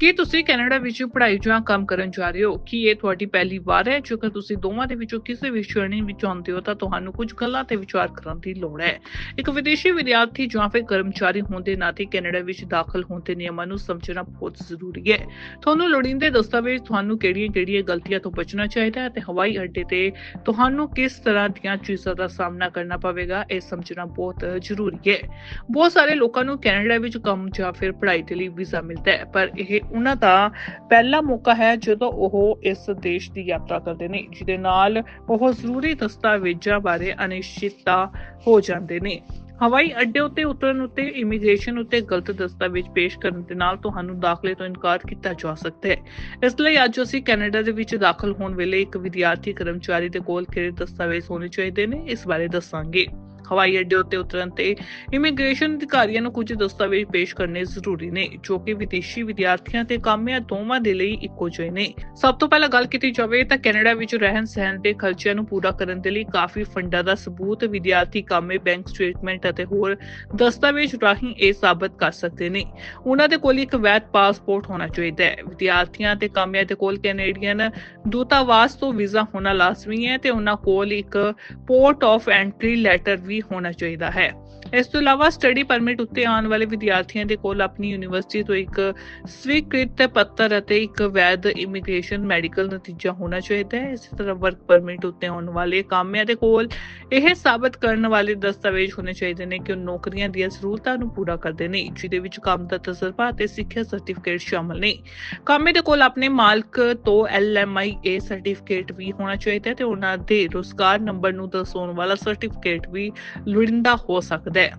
ਕੀ ਤੁਸੀਂ ਕੈਨੇਡਾ ਵਿੱਚ ਪੜ੍ਹਾਈ ਜਾਂ ਕੰਮ ਕਰਨ ਜਾ ਰਹੇ ਹੋ? ਕੀ ਇਹ ਤੁਹਾਡੀ ਪਹਿਲੀ ਵਾਰ ਹੈ? ਜੇਕਰ ਤੁਸੀਂ ਦੋਵਾਂ ਦੇ ਵਿੱਚੋਂ ਕਿਸੇ ਵੀ ਸ਼੍ਰੇਣੀ ਵਿੱਚ ਆਉਂਦੇ ਹੋ ਤਾਂ ਤੁਹਾਨੂੰ ਕੁਝ ਗੱਲਾਂ ਤੇ ਵਿਚਾਰ ਕਰਨ ਦੀ ਲੋੜ ਹੈ। ਇੱਕ ਵਿਦੇਸ਼ੀ ਵਿਦਿਆਰਥੀ ਜਾਂ ਫਿਰ ਕਰਮਚਾਰੀ ਹੋਣ ਦੇ ਨਾਤੇ ਕੈਨੇਡਾ ਵਿੱਚ ਦਾਖਲ ਹੋਣ ਦੇ ਨਿਯਮਾਂ ਨੂੰ ਸਮਝਣਾ ਬਹੁਤ ਜ਼ਰੂਰੀ ਹੈ। ਤੁਹਾਨੂੰ ਲੋੜੀਂਦੇ ਦਸਤਾਵੇਜ਼ ਤੁਹਾਨੂੰ ਕਿਹੜੀਆਂ-ਕਿਹੜੀਆਂ ਗਲਤੀਆਂ ਤੋਂ ਬਚਣਾ ਚਾਹੀਦਾ ਹੈ ਤੇ ਹਵਾਈ ਅੱਡੇ ਤੇ ਤੁਹਾਨੂੰ ਕਿਸ ਤਰ੍ਹਾਂ ਦੀਆਂ ਚੀਜ਼ਾਂ ਦਾ ਸਾਹਮਣਾ ਕਰਨਾ ਪਵੇਗਾ, ਇਹ ਸਮਝਣਾ ਬਹੁਤ ਜ਼ਰੂਰੀ ਹੈ। ਬਹੁਤ ਸਾਰੇ ਲੋਕਾਂ ਨੂੰ ਕੈਨੇਡਾ ਵਿੱਚ ਕੰਮ ਜਾਂ ਫਿਰ ਪੜ੍ਹਾਈ ਦੇ ਲਈ ਵੀਜ਼ਾ ਮਿਲਦਾ ਹੈ, ਪਰ ਇਹ ਉਹਨਾਂ ਦਾ ਪਹਿਲਾ ਮੌਕਾ ਹੈ ਜਦੋਂ ਉਹ ਇਸ ਦੇਸ਼ ਦੀ ਯਾਤਰਾ ਕਰਦੇ ਨੇ, ਜਿਹਦੇ ਨਾਲ ਉਹ ਜ਼ਰੂਰੀ ਦਸਤਾਵੇਜ਼ਾਂ ਬਾਰੇ ਅਨਿਸ਼ਚਿਤਤਾ ਹੋ ਜਾਂਦੇ ਨੇ। ਹਵਾਈ ਅੱਡੇ ਉੱਤੇ ਉਤਰਨ ਉੱਤੇ ਇਮੀਗ੍ਰੇਸ਼ਨ ਉੱਤੇ ਗਲਤ ਦਸਤਾਵੇਜ਼ ਪੇਸ਼ ਕਰਨ ਦੇ ਨਾਲ ਤੁਹਾਨੂੰ ਦਾਖਲੇ ਤੋਂ ਇਨਕਾਰ ਕੀਤਾ ਜਾ ਸਕਦਾ ਹੈ। ਇਸ ਲਈ ਅੱਜ ਅਸੀਂ ਕੈਨੇਡਾ ਦੇ ਵਿੱਚ ਦਾਖਲ ਹੋਣ ਵੇਲੇ ਇੱਕ ਵਿਦਿਆਰਥੀ ਕਰਮਚਾਰੀ ਦੇ ਕੋਲ ਕਿਹੜੇ ਦਸਤਾਵੇਜ਼ ਹੋਣੇ ਚਾਹੀਦੇ ਨੇ, ਇਸ ਬਾਰੇ ਦੱਸਾਂਗੇ। ਹਵਾਈ ਅੱਡੇ ਉੱਤੇ ਉਤਰਨ ਤੇ ਇਮੀਗ੍ਰੇਸ਼ਨ ਅਧਿਕਾਰੀਆਂ ਨੂੰ ਕੁਝ ਦਸਤਾਵੇਜ਼ ਪੇਸ਼ ਕਰਨੇ ਜ਼ਰੂਰੀ ਨੇ, ਜੋ ਕਿ ਵਿਦੇਸ਼ੀ ਵਿਦਿਆਰਥੀਆਂ ਤੇ ਕਾਮਿਆਂ ਦੋਵਾਂ ਦੇ ਲਈ ਇੱਕੋ ਜਿਹੇ ਨੇ। ਸਭ ਤੋਂ ਪਹਿਲਾਂ ਗੱਲ ਕੀਤੀ ਜਾਵੇ ਤਾਂ ਕੈਨੇਡਾ ਵਿੱਚ ਰਹਿਣ ਸਹਿਣ ਦੇ ਖਰਚਿਆਂ ਨੂੰ ਪੂਰਾ ਕਰਨ ਦੇ ਲਈ ਕਾਫੀ ਫੰਡਾਂ ਦਾ ਸਬੂਤ ਵਿਦਿਆਰਥੀ ਕਾਮੇ, ਬੈਂਕ ਸਟੇਟਮੈਂਟ ਅਤੇ ਹੋਰ ਦਸਤਾਵੇਜ਼ ਰਾਹੀਂ ਇਹ ਸਾਬਤ ਕਰ ਸਕਦੇ ਨੇ। ਉਹਨਾਂ ਦੇ ਕੋਲ ਇੱਕ ਵੈਧ ਪਾਸਪੋਰਟ ਹੋਣਾ ਚਾਹੀਦਾ ਹੈ। ਵਿਦਿਆਰਥੀਆਂ ਤੇ ਕਾਮਿਆਂ ਦੇ ਕੋਲ ਕੈਨੇਡੀਅਨ ਦੂਤਾਵਾਸ ਤੋਂ ਵੀਜ਼ਾ ਹੋਣਾ ਲਾਜ਼ਮੀ ਹੈ ਤੇ ਉਹਨਾਂ ਕੋਲ ਇੱਕ ਪੋਰਟ ਆਫ ਐਂਟਰੀ ਲੈਟਰ ਵੀ ਹੋਣਾ ਚਾਹੀਦਾ ਹੈ। ਇਸ ਤੋਂ ਇਲਾਵਾ ਸਟੱਡੀ ਪਰਮਿਟ ਉੱਤੇ ਆਉਣ ਵਾਲੇ ਵਿਦਿਆਰਥੀਆਂ ਦੇ ਕੋਲ ਆਪਣੀ ਯੂਨੀਵਰਸਿਟੀ ਤੋਂ ਇੱਕ ਸਵੀਕ੍ਰਿਤ ਪੱਤਰ ਅਤੇ ਇੱਕ ਵੈਧ ਇਮੀਗ੍ਰੇਸ਼ਨ ਮੈਡੀਕਲ ਨਤੀਜਾ ਹੋਣਾ ਚਾਹੀਦਾ ਹੈ। ਇਸੇ ਤਰ੍ਹਾਂ ਵਰਕ ਪਰਮਿਟ ਉੱਤੇ ਆਉਣ ਵਾਲੇ ਕਾਮਿਆਂ ਦੇ ਕੋਲ ਇਹ ਸਾਬਤ ਕਰਨ ਵਾਲੇ ਦਸਤਾਵੇਜ਼ ਹੋਣੇ ਚਾਹੀਦੇ ਨੇ ਕਿ ਉਹ ਨੌਕਰੀਆਂ ਦੀਆਂ ਜ਼ਰੂਰਤਾਂ ਨੂੰ ਪੂਰਾ ਕਰਦੇ ਨੇ। ਜਿਹਦੇ ਵਿੱਚ ਕੰਮ ਦਾ ਤਜਰਬਾ ਅਤੇ ਸਿੱਖਿਆ ਸਰਟੀਫਿਕੇਟ ਸ਼ਾਮਲ ਨੇ। ਕਾਮੇ ਦੇ ਕੋਲ ਆਪਣੇ ਮਾਲਕ ਤੋਂ ਐਲਐਮਆਈਏ ਸਰਟੀਫਿਕੇਟ ਵੀ ਹੋਣਾ ਚਾਹੀਦਾ ਹੈ ਤੇ ਉਹਨਾਂ ਦੇ ਰੋਜ਼ਗਾਰ ਨੰਬਰ ਨੂੰ ਦਰਸਾਉਣ ਵਾਲਾ ਸਰਟੀਫਿਕੇਟ ਵੀ ਲੋੜੀਂਦਾ ਹੋ ਸਕਦਾ ਹੈ।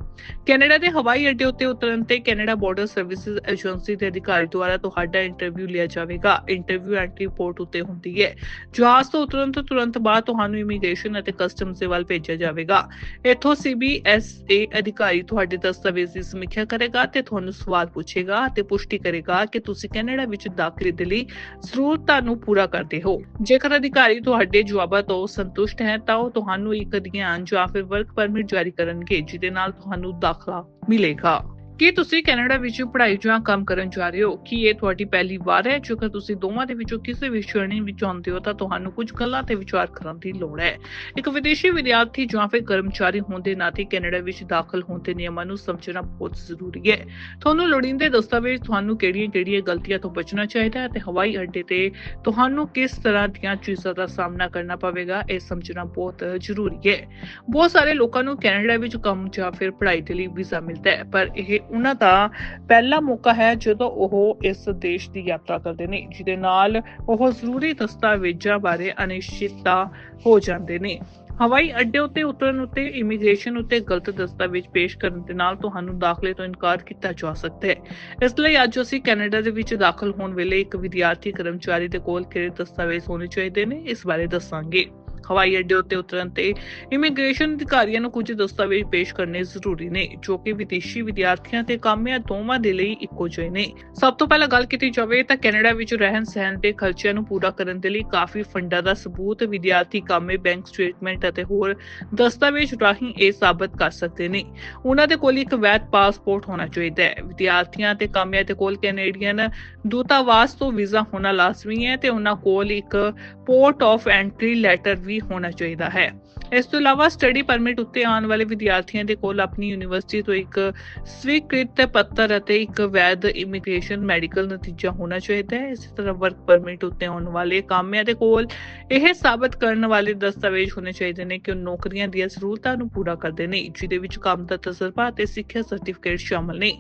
ਕੈਨੇਡਾ ਦੇ ਹਵਾਈ ਅੱਡੇ ਉੱਤੇ ਉਤਰਨ ਤੇ ਕੈਨੇਡਾ ਬਾਰਡਰ ਸਰਵਿਸਿਜ਼ ਏਜੰਸੀ ਦੇ ਅਧਿਕਾਰੀ ਦੁਆਰਾ ਤੁਹਾਡਾ ਇੰਟਰਵਿਊ ਲਿਆ ਜਾਵੇਗਾ। ਇੰਟਰਵਿਊ ਐਂਟਰੀ ਪੋਰਟ ਉੱਤੇ ਹੁੰਦੀ ਹੈ। ਜਹਾਜ਼ ਤੋਂ ਉਤਰਨ ਤੋਂ ਤੁਰੰਤ ਬਾਅਦ ਤੁਹਾਨੂੰ ਇਮੀਗ੍ਰੇਸ਼ਨ ਅਤੇ ਕਸਟਮਸ ਦੇ ਵੱਲ ਭੇਜਿਆ ਜਾਵੇਗਾ। ਇੱਥੋਂ ਸੀਬੀਐਸਏ ਅਧਿਕਾਰੀ ਤੁਹਾਡੇ ਦਸਤਾਵੇਜ਼ ਦੀ ਸਮੀਖਿਆ ਕਰੇਗਾ ਤੇ ਤੁਹਾਨੂੰ ਸਵਾਲ ਪੁੱਛੇਗਾ ਅਤੇ ਪੁਸ਼ਟੀ ਕਰੇਗਾ ਕਿ ਤੁਸੀਂ ਕੈਨੇਡਾ ਵਿੱਚ ਦਾਖਲੇ ਦੇ ਲਈ ਜ਼ਰੂਰਤਾਂ ਨੂੰ ਪੂਰਾ ਕਰਦੇ ਹੋ। ਜੇਕਰ ਅਧਿਕਾਰੀ ਤੁਹਾਡੇ ਜਵਾਬਾਂ ਤੋਂ ਸੰਤੁਸ਼ਟ ਹੈ ਤਾਂ ਉਹ ਤੁਹਾਨੂੰ ਇੱਕ ਅਧਿਐਨ ਜਾਂ ਫਿਰ ਵਰਕ ਪਰਮਿਟ ਜਾਰੀ ਕਰਨਗੇ, ਜਿਹਦੇ ਨਾਲ ਤੁਹਾਨੂੰ ਦਾਖਲਾ ਮਿਲੇਗਾ। ਕੀ ਤੁਸੀਂ ਕੈਨੇਡਾ ਵਿੱਚ ਪੜ੍ਹਾਈ ਜਾਂ ਕੰਮ ਕਰਨ ਜਾ ਰਹੇ ਹੋ? ਕੀ ਇਹ ਤੁਹਾਡੀ ਪਹਿਲੀ ਵਾਰ ਹੈ? ਜੇਕਰ ਤੁਸੀਂ ਦੋਵਾਂ ਦੇ ਵਿੱਚੋਂ ਕਿਸੇ ਵੀ ਸ਼੍ਰੇਣੀ ਵਿੱਚ ਆਉਂਦੇ ਹੋ ਤਾਂ ਤੁਹਾਨੂੰ ਕੁਝ ਗੱਲਾਂ ਤੇ ਵਿਚਾਰ ਕਰਨ ਦੀ ਲੋੜ ਹੈ। ਇੱਕ ਵਿਦੇਸ਼ੀ ਵਿਦਿਆਰਥੀ ਜਾਂ ਫਿਰ ਕਰਮਚਾਰੀ ਹੋਣ ਦੇ ਨਾਤੇ ਕੈਨੇਡਾ ਵਿੱਚ ਦਾਖਲ ਹੋਣ ਦੇ ਨਿਯਮਾਂ ਨੂੰ ਸਮਝਣਾ ਬਹੁਤ ਜ਼ਰੂਰੀ ਹੈ। ਤੁਹਾਨੂੰ ਲੋੜੀਂਦੇ ਦਸਤਾਵੇਜ਼ ਤੁਹਾਨੂੰ ਕਿਹੜੀਆਂ-ਕਿਹੜੀਆਂ ਗਲਤੀਆਂ ਤੋਂ ਬਚਣਾ ਚਾਹੀਦਾ ਹੈ ਤੇ ਹਵਾਈ ਅੱਡੇ ਤੇ ਤੁਹਾਨੂੰ ਕਿਸ ਤਰ੍ਹਾਂ ਦੀਆਂ ਚੀਜ਼ਾਂ ਦਾ ਸਾਹਮਣਾ ਕਰਨਾ ਪਵੇਗਾ, ਇਹ ਸਮਝਣਾ ਬਹੁਤ ਜ਼ਰੂਰੀ ਹੈ। ਬਹੁਤ ਸਾਰੇ ਲੋਕਾਂ ਨੂੰ ਕੈਨੇਡਾ ਵਿੱਚ ਕੰਮ ਜਾਂ ਫਿਰ ਪੜ੍ਹਾਈ ਦੇ ਲਈ ਵੀਜ਼ਾ ਮਿਲਦਾ ਹੈ, ਪਰ ਇਹ ਉਹਨਾਂ ਦਾ ਪਹਿਲਾ ਮੌਕਾ ਹੈ ਜਦੋਂ ਉਹ ਇਸ ਦੇਸ਼ ਦੀ ਯਾਤਰਾ ਕਰਦੇ ਨੇ, ਜਿਹਦੇ ਨਾਲ ਉਹ ਜ਼ਰੂਰੀ ਦਸਤਾਵੇਜ਼ਾਂ ਬਾਰੇ ਅਨਿਸ਼ਚਿਤਤਾ ਹੋ ਜਾਂਦੇ ਨੇ। ਹਵਾਈ ਅੱਡੇ ਉੱਤੇ ਉਤਰਨ ਉੱਤੇ ਇਮੀਗ੍ਰੇਸ਼ਨ ਉੱਤੇ ਗਲਤ ਦਸਤਾਵੇਜ਼ ਪੇਸ਼ ਕਰਨ ਦੇ ਨਾਲ ਤੁਹਾਨੂੰ ਦਾਖਲੇ ਤੋਂ ਇਨਕਾਰ ਕੀਤਾ ਜਾ ਸਕਦਾ ਹੈ। ਇਸ ਲਈ ਅੱਜ ਅਸੀਂ ਕੈਨੇਡਾ ਦੇ ਵਿੱਚ ਦਾਖਲ ਹੋਣ ਵੇਲੇ ਇੱਕ ਵਿਦਿਆਰਥੀ ਕਰਮਚਾਰੀ ਦੇ ਕੋਲ ਕਿਹੜੇ ਦਸਤਾਵੇਜ਼ ਹੋਣੇ ਚਾਹੀਦੇ ਨੇ, ਇਸ ਬਾਰੇ ਦੱਸਾਂਗੇ। ਹਵਾਈ ਅੱਡੇ ਉੱਤੇ ਉਤਰਨ ਤੇ ਇਮੀਗ੍ਰੇਸ਼ਨ ਅਧਿਕਾਰੀਆਂ ਨੂੰ ਕੁਝ ਦਸਤਾਵੇਜ਼ ਪੇਸ਼ ਕਰਨੇ ਜ਼ਰੂਰੀ ਨੇ, ਜੋ ਕਿ ਵਿਦੇਸ਼ੀ ਵਿਦਿਆਰਥੀਆਂ ਤੇ ਕਾਮਿਆਂ ਦੋਵਾਂ ਦੇ ਲਈ ਇੱਕੋ ਜਿਹੇ ਨੇ। ਸਭ ਤੋਂ ਪਹਿਲਾਂ ਗੱਲ ਕੀਤੀ ਜਾਵੇ ਤਾਂ ਕੈਨੇਡਾ ਵਿੱਚ ਰਹਿਣ ਸਹਿਣ ਦੇ ਖਰਚਿਆਂ ਨੂੰ ਪੂਰਾ ਕਰਨ ਦੇ ਲਈ ਕਾਫੀ ਫੰਡਾਂ ਦਾ ਸਬੂਤ ਵਿਦਿਆਰਥੀ ਕਾਮੇ, ਬੈਂਕ ਸਟੇਟਮੈਂਟ ਅਤੇ ਹੋਰ ਦਸਤਾਵੇਜ਼ ਰਾਹੀਂ ਇਹ ਸਾਬਤ ਕਰ ਸਕਦੇ ਨੇ। ਉਹਨਾਂ ਦੇ ਕੋਲ ਇੱਕ ਵੈਧ ਪਾਸਪੋਰਟ ਹੋਣਾ ਚਾਹੀਦਾ ਹੈ। ਵਿਦਿਆਰਥੀਆਂ ਤੇ ਕਾਮਿਆਂ ਦੇ ਕੋਲ ਕੈਨੇਡੀਅਨ ਦੂਤਾਵਾਸ ਤੋਂ ਵੀਜ਼ਾ ਹੋਣਾ ਲਾਜ਼ਮੀ ਹੈ ਤੇ ਉਹਨਾਂ ਕੋਲ ਇੱਕ ਪੋਰਟ ਆਫ ਐਂਟਰੀ ਲੈਟਰ ਵੀ ਹੋਣਾ ਚਾਹੀਦਾ ਹੈ। ਇਸ ਤੋਂ ਇਲਾਵਾ ਸਟੱਡੀ ਪਰਮਿਟ ਉੱਤੇ ਆਉਣ ਵਾਲੇ ਵਿਦਿਆਰਥੀਆਂ ਦੇ ਕੋਲ ਆਪਣੀ ਯੂਨੀਵਰਸਿਟੀ ਤੋਂ ਇੱਕ ਸਵੀਕ੍ਰਿਤ ਪੱਤਰ ਅਤੇ ਇੱਕ ਵੈਧ ਇਮੀਗ੍ਰੇਸ਼ਨ ਮੈਡੀਕਲ ਨਤੀਜਾ ਹੋਣਾ ਚਾਹੀਦਾ ਹੈ। ਇਸੇ ਤਰ੍ਹਾਂ ਵਰਕ ਪਰਮਿਟ ਉੱਤੇ ਆਉਣ ਵਾਲੇ ਕਾਮਿਆਂ ਦੇ ਕੋਲ ਇਹ ਸਾਬਤ ਕਰਨ ਵਾਲੇ ਦਸਤਾਵੇਜ਼ ਹੋਣੇ ਚਾਹੀਦੇ ਨੇ ਕਿ ਉਹ ਨੌਕਰੀਆਂ ਦੀਆਂ ਜ਼ਰੂਰਤਾਂ ਨੂੰ ਪੂਰਾ ਕਰਦੇ ਨੇ। ਜਿਹਦੇ ਵਿੱਚ ਕੰਮ ਦਾ ਤਜਰਬਾ ਅਤੇ ਸਿੱਖਿਆ ਸਰਟੀਫਿਕੇਟ ਸ਼ਾਮਲ ਨੇ।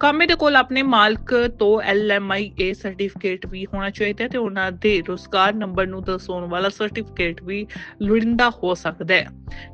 ਕਾਮੇ ਦੇ ਕੋਲ ਆਪਣੇ ਮਾਲਕ ਤੋਂ ਐਲਐਮਆਈਏ ਸਰਟੀਫਿਕੇਟ ਵੀ ਹੋਣਾ ਚਾਹੀਦਾ ਹੈ ਤੇ ਉਹਨਾਂ ਦੇ ਰੋਜ਼ਗਾਰ ਨੰਬਰ ਨੂੰ ਦਰਸਾਉਣ ਵਾਲਾ ਸਰਟੀਫਿਕੇਟ ਵੀ ਲੋੜੀਂਦਾ ਹੋ ਸਕਦਾ ਹੈ।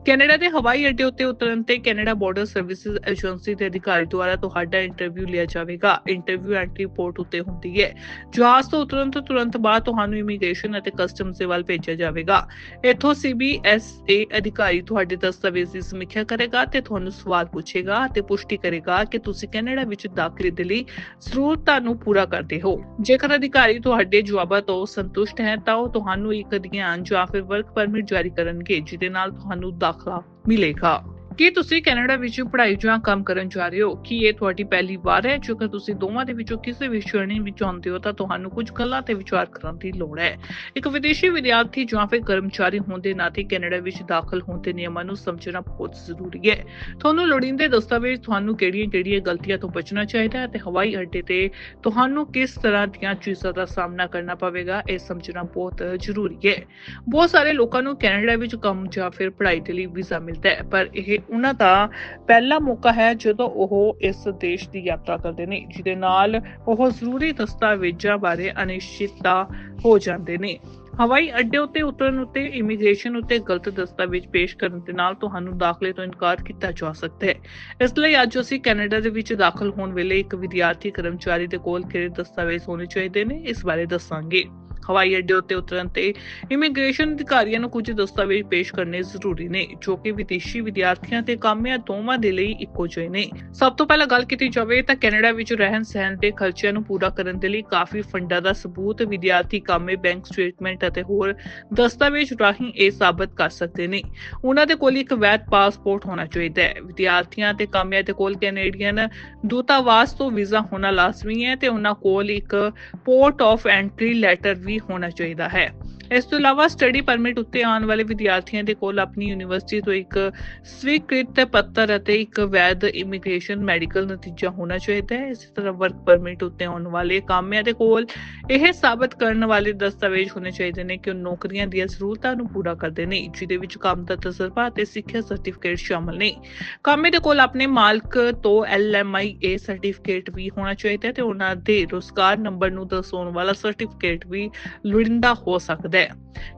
ਕੈਨੇਡਾ ਦੇ ਹਵਾਈ ਅੱਡੇ ਉੱਤੇ ਉਤਰਨ ਤੇ ਕੈਨੇਡਾ ਬਾਰਡਰ ਸਰਵਿਸਿਜ਼ ਏਜੰਸੀ ਦੇ ਅਧਿਕਾਰੀ ਦੁਆਰਾ ਤੁਹਾਡਾ ਇੰਟਰਵਿਊ ਲਿਆ ਜਾਵੇਗਾ। ਇੰਟਰਵਿਊ ਐਂਟਰੀ ਪੋਰਟ ਉੱਤੇ ਹੁੰਦੀ ਹੈ। ਜਹਾਜ਼ ਤੋਂ ਉਤਰਨ ਤੋਂ ਤੁਰੰਤ ਬਾਅਦ ਤੁਹਾਨੂੰ ਇਮੀਗ੍ਰੇਸ਼ਨ ਅਤੇ ਕਸਟਮਸ ਦੇ ਵੱਲ ਭੇਜਿਆ ਜਾਵੇਗਾ। ਇੱਥੋਂ ਸੀਬੀਐਸਏ ਅਧਿਕਾਰੀ ਤੁਹਾਡੇ ਦਸਤਾਵੇਜ਼ ਦੀ ਸਮੀਖਿਆ ਕਰੇਗਾ ਤੇ ਤੁਹਾਨੂੰ ਸਵਾਲ ਪੁੱਛੇਗਾ ਅਤੇ ਪੁਸ਼ਟੀ ਕਰੇਗਾ ਕਿ ਤੁਸੀਂ ਕੈਨੇਡਾ ਵਿੱਚ ਦਾਖਲੇ ਦੇ ਲਈ ਜ਼ਰੂਰਤਾਂ ਨੂੰ ਪੂਰਾ ਕਰਦੇ ਹੋ। ਜੇਕਰ ਅਧਿਕਾਰੀ ਤੁਹਾਡੇ ਜਵਾਬਾਂ ਤੋਂ ਸੰਤੁਸ਼ਟ ਹੈ ਤਾਂ ਉਹ ਤੁਹਾਨੂੰ ਇੱਕ ਅਧਿਐਨ ਜਾਂ ਫਿਰ ਵਰਕ ਪਰਮਿਟ ਜਾਰੀ ਕਰਨਗੇ, ਜਿਹਦੇ ਨਾਲ ਤੁਹਾਨੂੰ ਦਾਖਲਾ ਮਿਲੇਗਾ। ਕੀ ਤੁਸੀਂ ਕੈਨੇਡਾ ਵਿੱਚ ਪੜ੍ਹਾਈ ਜਾਂ ਕੰਮ ਕਰਨ ਜਾ ਰਹੇ ਹੋ? ਕੀ ਇਹ ਤੁਹਾਡੀ ਪਹਿਲੀ ਵਾਰ ਹੈ? ਜੇਕਰ ਤੁਸੀਂ ਦੋਵਾਂ ਦੇ ਵਿੱਚੋਂ ਕਿਸੇ ਵੀ ਸ਼੍ਰੇਣੀ ਵਿੱਚ ਆਉਂਦੇ ਹੋ, ਤਾਂ ਤੁਹਾਨੂੰ ਕੁਝ ਗੱਲਾਂ ਤੇ ਵਿਚਾਰ ਕਰਨ ਦੀ ਲੋੜ ਹੈ। ਇੱਕ ਵਿਦੇਸ਼ੀ ਵਿਦਿਆਰਥੀ ਜਾਂ ਫਿਰ ਕਰਮਚਾਰੀ ਹੋਣ ਦੇ ਨਾਤੇ ਕੈਨੇਡਾ ਵਿੱਚ ਦਾਖਲ ਹੋਣ ਦੇ ਨਿਯਮਾਂ ਨੂੰ ਸਮਝਣਾ ਬਹੁਤ ਜ਼ਰੂਰੀ ਹੈ। ਤੁਹਾਨੂੰ ਲੋੜੀਂਦੇ ਦਸਤਾਵੇਜ਼ ਤੁਹਾਨੂੰ ਕਿਹੜੀਆਂ-ਕਿਹੜੀਆਂ ਗਲਤੀਆਂ ਤੋਂ ਬਚਣਾ ਚਾਹੀਦਾ ਹੈ ਤੇ ਹਵਾਈ ਅੱਡੇ ਤੇ ਤੁਹਾਨੂੰ ਕਿਸ ਤਰ੍ਹਾਂ ਦੀਆਂ ਚੀਜ਼ਾਂ ਦਾ ਸਾਹਮਣਾ ਕਰਨਾ ਪਵੇਗਾ, ਇਹ ਸਮਝਣਾ ਬਹੁਤ ਜ਼ਰੂਰੀ ਹੈ। ਬਹੁਤ ਸਾਰੇ ਲੋਕਾਂ ਨੂੰ ਕੈਨੇਡਾ ਵਿੱਚ ਕੰਮ ਜਾਂ ਫਿਰ ਪੜ੍ਹਾਈ ਦੇ ਲਈ ਵੀਜ਼ਾ ਮਿਲਦਾ ਹੈ, ਪਰ ਇਹ ਉਹਨਾਂ ਦਾ ਪਹਿਲਾ ਮੌਕਾ ਹੈ ਜਦੋਂ ਉਹ ਇਸ ਦੇਸ਼ ਦੀ ਯਾਤਰਾ ਕਰਦੇ ਨੇ, ਜਿਹਦੇ ਨਾਲ ਉਹ ਜ਼ਰੂਰੀ ਦਸਤਾਵੇਜ਼ਾਂ ਬਾਰੇ ਅਨਿਸ਼ਚਿਤਤਾ ਹੋ ਜਾਂਦੇ ਨੇ। ਹਵਾਈ ਅੱਡੇ ਉੱਤੇ ਉਤਰਨ ਉੱਤੇ ਇਮੀਗ੍ਰੇਸ਼ਨ ਉੱਤੇ ਗਲਤ ਦਸਤਾਵੇਜ਼ ਪੇਸ਼ ਕਰਨ ਦੇ ਨਾਲ ਤੁਹਾਨੂੰ ਦਾਖਲੇ ਤੋਂ ਇਨਕਾਰ ਕੀਤਾ ਜਾ ਸਕਦਾ ਹੈ। ਇਸ ਲਈ ਅੱਜ ਅਸੀਂ ਕੈਨੇਡਾ ਦੇ ਵਿੱਚ ਦਾਖਲ ਹੋਣ ਵੇਲੇ ਇੱਕ ਵਿਦਿਆਰਥੀ ਕਰਮਚਾਰੀ ਦੇ ਕੋਲ ਕਿਹੜੇ ਦਸਤਾਵੇਜ਼ ਹੋਣੇ ਚਾਹੀਦੇ ਨੇ, ਇਸ ਬਾਰੇ ਦੱਸਾਂਗੇ। ਹਵਾਈ ਅੱਡੇ ਉੱਤੇ ਉਤਰਨ ਤੇ ਇਮੀਗ੍ਰੇਸ਼ਨ ਅਧਿਕਾਰੀਆਂ ਨੂੰ ਕੁਝ ਦਸਤਾਵੇਜ਼ ਪੇਸ਼ ਕਰਨੇ ਜ਼ਰੂਰੀ ਨੇ, ਜੋ ਕਿ ਵਿਦੇਸ਼ੀ ਵਿਦਿਆਰਥੀਆਂ ਤੇ ਕਾਮਿਆਂ ਦੋਵਾਂ ਦੇ ਲਈ ਇੱਕੋ ਜਿਹੇ ਨੇ। ਸਭ ਤੋਂ ਪਹਿਲਾਂ ਗੱਲ ਕੀਤੀ ਜਾਵੇ ਤਾਂ ਕੈਨੇਡਾ ਵਿੱਚ ਰਹਿਣ ਸਹਿਣ ਦੇ ਖਰਚਿਆਂ ਨੂੰ ਪੂਰਾ ਕਰਨ ਦੇ ਲਈ ਕਾਫੀ ਫੰਡਾਂ ਦਾ ਸਬੂਤ ਵਿਦਿਆਰਥੀ ਕਾਮੇ, ਬੈਂਕ ਸਟੇਟਮੈਂਟ ਅਤੇ ਹੋਰ ਦਸਤਾਵੇਜ਼ ਰਾਹੀਂ ਇਹ ਸਾਬਤ ਕਰ ਸਕਦੇ ਨੇ। ਉਹਨਾਂ ਦੇ ਕੋਲ ਇੱਕ ਵੈਧ ਪਾਸਪੋਰਟ ਹੋਣਾ ਚਾਹੀਦਾ ਹੈ। ਵਿਦਿਆਰਥੀਆਂ ਤੇ ਕਾਮਿਆਂ ਦੇ ਕੋਲ ਕੈਨੇਡੀਅਨ ਦੂਤਾਵਾਸ ਤੋਂ ਵੀਜ਼ਾ ਹੋਣਾ ਲਾਜ਼ਮੀ ਹੈ ਤੇ ਉਹਨਾਂ ਕੋਲ ਇੱਕ ਪੋਰਟ ਆਫ ਐਂਟਰੀ ਲੈਟਰ ਵੀ ਹੋਣਾ ਚਾਹੀਦਾ ਹੈ। ਇਸ ਤੋਂ ਇਲਾਵਾ ਸਟੱਡੀ ਪਰਮਿਟ ਉੱਤੇ ਆਉਣ ਵਾਲੇ ਵਿਦਿਆਰਥੀਆਂ ਦੇ ਕੋਲ ਆਪਣੀ ਯੂਨੀਵਰਸਿਟੀ ਤੋਂ ਇੱਕ ਸਵੀਕ੍ਰਿਤ ਪੱਤਰ ਅਤੇ ਇੱਕ ਵੈਧ ਇਮੀਗ੍ਰੇਸ਼ਨ ਮੈਡੀਕਲ ਨਤੀਜਾ ਹੋਣਾ ਚਾਹੀਦਾ ਹੈ। ਇਸੇ ਤਰ੍ਹਾਂ ਵਰਕ ਪਰਮਿਟ ਉੱਤੇ ਆਉਣ ਵਾਲੇ ਕਾਮਿਆਂ ਦੇ ਕੋਲ ਇਹ ਸਾਬਤ ਕਰਨ ਵਾਲੇ ਦਸਤਾਵੇਜ਼ ਹੋਣੇ ਚਾਹੀਦੇ ਨੇ ਕਿ ਉਹ ਨੌਕਰੀਆਂ ਦੀਆਂ ਜ਼ਰੂਰਤਾਂ ਨੂੰ ਪੂਰਾ ਕਰਦੇ ਨੇ। ਜਿਹਦੇ ਵਿੱਚ ਕੰਮ ਦਾ ਤਜਰਬਾ ਅਤੇ ਸਿੱਖਿਆ ਸਰਟੀਫਿਕੇਟ ਸ਼ਾਮਲ ਨੇ। ਕਾਮੇ ਦੇ ਕੋਲ ਆਪਣੇ ਮਾਲਕ ਤੋਂ ਐਲਐਮਆਈਏ ਸਰਟੀਫਿਕੇਟ ਵੀ ਹੋਣਾ ਚਾਹੀਦਾ ਹੈ ਤੇ ਉਹਨਾਂ ਦੇ ਰੋਜ਼ਗਾਰ ਨੰਬਰ ਨੂੰ ਦਰਸਾਉਣ ਵਾਲਾ ਸਰਟੀਫਿਕੇਟ ਵੀ ਲੋੜੀਂਦਾ ਹੋ ਸਕਦਾ ਹੈ।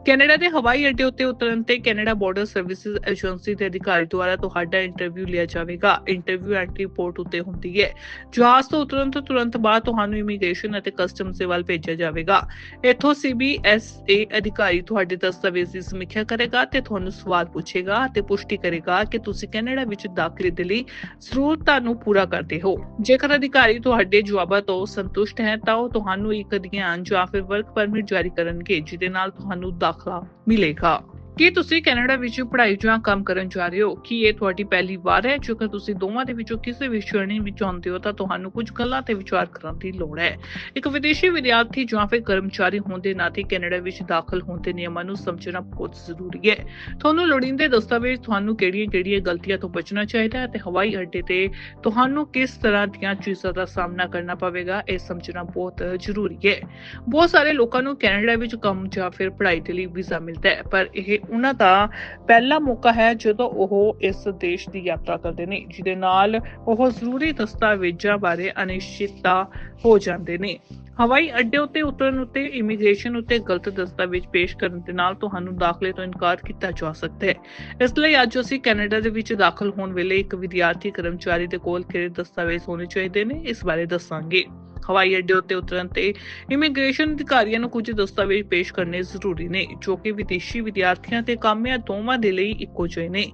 ਕੈਨੇਡਾ ਦੇ ਹਵਾਈ ਅੱਡੇ ਉੱਤੇ ਉਤਰਨ ਤੇ ਕੈਨੇਡਾ ਬਾਰਡਰ ਸਰਵਿਸਿਜ਼ ਏਜੰਸੀ ਦੇ ਅਧਿਕਾਰੀ ਦੁਆਰਾ ਤੁਹਾਡਾ ਇੰਟਰਵਿਊ ਲਿਆ ਜਾਵੇਗਾ। ਇੰਟਰਵਿਊ ਐਂਟਰੀ ਪੋਰਟ ਉੱਤੇ ਹੁੰਦੀ ਹੈ। ਜਹਾਜ਼ ਤੋਂ ਉਤਰਨ ਤੋਂ ਤੁਰੰਤ ਬਾਅਦ ਤੁਹਾਨੂੰ ਇਮੀਗ੍ਰੇਸ਼ਨ ਅਤੇ ਕਸਟਮਸ ਦੇ ਵੱਲ ਭੇਜਿਆ ਜਾਵੇਗਾ। ਇੱਥੋਂ ਸੀਬੀਐਸਏ ਅਧਿਕਾਰੀ ਤੁਹਾਡੇ ਦਸਤਾਵੇਜ਼ ਦੀ ਸਮੀਖਿਆ ਕਰੇਗਾ ਤੇ ਤੁਹਾਨੂੰ ਸਵਾਲ ਪੁੱਛੇਗਾ ਤੇ ਪੁਸ਼ਟੀ ਕਰੇਗਾ ਕਿ ਤੁਸੀਂ ਕੈਨੇਡਾ ਵਿੱਚ ਦਾਖਲੇ ਦੇ ਲਈ ਜ਼ਰੂਰਤਾਂ ਨੂੰ ਪੂਰਾ ਕਰਦੇ ਹੋ। ਜੇਕਰ ਅਧਿਕਾਰੀ ਤੁਹਾਡੇ ਜਵਾਬਾਂ ਤੋਂ ਸੰਤੁਸ਼ਟ ਹੈ ਤਾਂ ਉਹ ਤੁਹਾਨੂੰ ਇੱਕ ਅਧਿਐਨ ਜਾਂ ਫਿਰ ਵਰਕ ਪਰਮਿਟ ਜਾਰੀ ਕਰਨਗੇ, ਜਿਹਦੇ ਨਾਲ ਤੁਹਾਨੂੰ ਦਾਖਲਾ ਮਿਲੇਗਾ ਕੀ ਤੁਸੀਂ ਕੈਨੇਡਾ ਵਿੱਚ ਪੜ੍ਹਾਈ ਜਾਂ ਕੰਮ ਕਰਨ ਜਾ ਰਹੇ ਹੋ? ਕੀ ਇਹ ਤੁਹਾਡੀ ਪਹਿਲੀ ਵਾਰ ਹੈ? ਜੇਕਰ ਤੁਸੀਂ ਦੋਵਾਂ ਦੇ ਵਿੱਚੋਂ ਕਿਸੇ ਵੀ ਸ਼੍ਰੇਣੀ ਵਿੱਚ ਆਉਂਦੇ ਹੋ, ਤਾਂ ਤੁਹਾਨੂੰ ਕੁਝ ਗੱਲਾਂ ਤੇ ਵਿਚਾਰ ਕਰਨ ਦੀ ਲੋੜ ਹੈ। ਇੱਕ ਵਿਦੇਸ਼ੀ ਵਿਦਿਆਰਥੀ ਜਾਂ ਫਿਰ ਕਰਮਚਾਰੀ ਹੋਣ ਦੇ ਨਾਤੇ ਕੈਨੇਡਾ ਵਿੱਚ ਦਾਖਲ ਹੋਣ ਦੇ ਨਿਯਮਾਂ ਨੂੰ ਸਮਝਣਾ ਬਹੁਤ ਜ਼ਰੂਰੀ ਹੈ। ਤੁਹਾਨੂੰ ਲੋੜੀਂਦੇ ਦਸਤਾਵੇਜ਼ ਤੁਹਾਨੂੰ ਕਿਹੜੀਆਂ-ਕਿਹੜੀਆਂ ਗਲਤੀਆਂ ਤੋਂ ਬਚਣਾ ਚਾਹੀਦਾ ਹੈ ਤੇ ਹਵਾਈ ਅੱਡੇ ਤੇ ਤੁਹਾਨੂੰ ਕਿਸ ਤਰ੍ਹਾਂ ਦੀਆਂ ਚੀਜ਼ਾਂ ਦਾ ਸਾਹਮਣਾ ਕਰਨਾ ਪਵੇਗਾ, ਇਹ ਸਮਝਣਾ ਬਹੁਤ ਜ਼ਰੂਰੀ ਹੈ। ਬਹੁਤ ਸਾਰੇ ਲੋਕਾਂ ਨੂੰ ਕੈਨੇਡਾ ਵਿੱਚ ਕੰਮ ਜਾਂ ਫਿਰ ਪੜ੍ਹਾਈ ਦੇ ਲਈ ਵੀਜ਼ਾ ਮਿਲਦਾ ਹੈ, ਪਰ ਇਹ ਉਹਨਾਂ ਦਾ ਪਹਿਲਾ ਮੌਕਾ ਹੈ ਜਦੋਂ ਉਹ ਇਸ ਦੇਸ਼ ਦੀ ਯਾਤਰਾ ਕਰਦੇ ਨੇ, ਜਿਹਦੇ ਨਾਲ ਉਹ ਜ਼ਰੂਰੀ ਦਸਤਾਵੇਜ਼ਾਂ ਬਾਰੇ ਅਨਿਸ਼ਚਿਤਤਾ ਹੋ ਜਾਂਦੇ ਨੇ। ਹਵਾਈ ਅੱਡੇ ਉੱਤੇ ਉਤਰਨ ਉੱਤੇ ਇਮੀਗ੍ਰੇਸ਼ਨ ਉੱਤੇ ਗਲਤ ਦਸਤਾਵੇਜ਼ ਪੇਸ਼ ਕਰਨ ਦੇ ਨਾਲ ਤੁਹਾਨੂੰ ਦਾਖਲੇ ਤੋਂ ਇਨਕਾਰ ਕੀਤਾ ਜਾ ਸਕਦਾ ਹੈ। ਇਸ ਲਈ ਅੱਜ ਅਸੀਂ ਕੈਨੇਡਾ ਦੇ ਵਿੱਚ ਦਾਖਲ ਹੋਣ ਵੇਲੇ ਇੱਕ ਵਿਦਿਆਰਥੀ ਕਰਮਚਾਰੀ ਦੇ ਕੋਲ ਕਿਹੜੇ ਦਸਤਾਵੇਜ਼ ਹੋਣੇ ਚਾਹੀਦੇ ਨੇ, ਇਸ ਬਾਰੇ ਦੱਸਾਂਗੇ। ਹਵਾਈ ਅੱਡੇ ਉੱਤੇ ਉਤਰਨ ਤੇ ਇਮੀਗ੍ਰੇਸ਼ਨ ਅਧਿਕਾਰੀਆਂ ਨੂੰ ਕੁਝ ਦਸਤਾਵੇਜ਼ ਪੇਸ਼ ਕਰਨੇ ਜ਼ਰੂਰੀ ਨੇ, ਜੋ ਕਿ ਵਿਦੇਸ਼ੀ ਵਿਦਿਆਰਥੀਆਂ ਤੇ ਕਾਮਿਆਂ ਦੋਵਾਂ ਦੇ ਲਈ ਇੱਕੋ ਜਿਹੇ ਨੇ।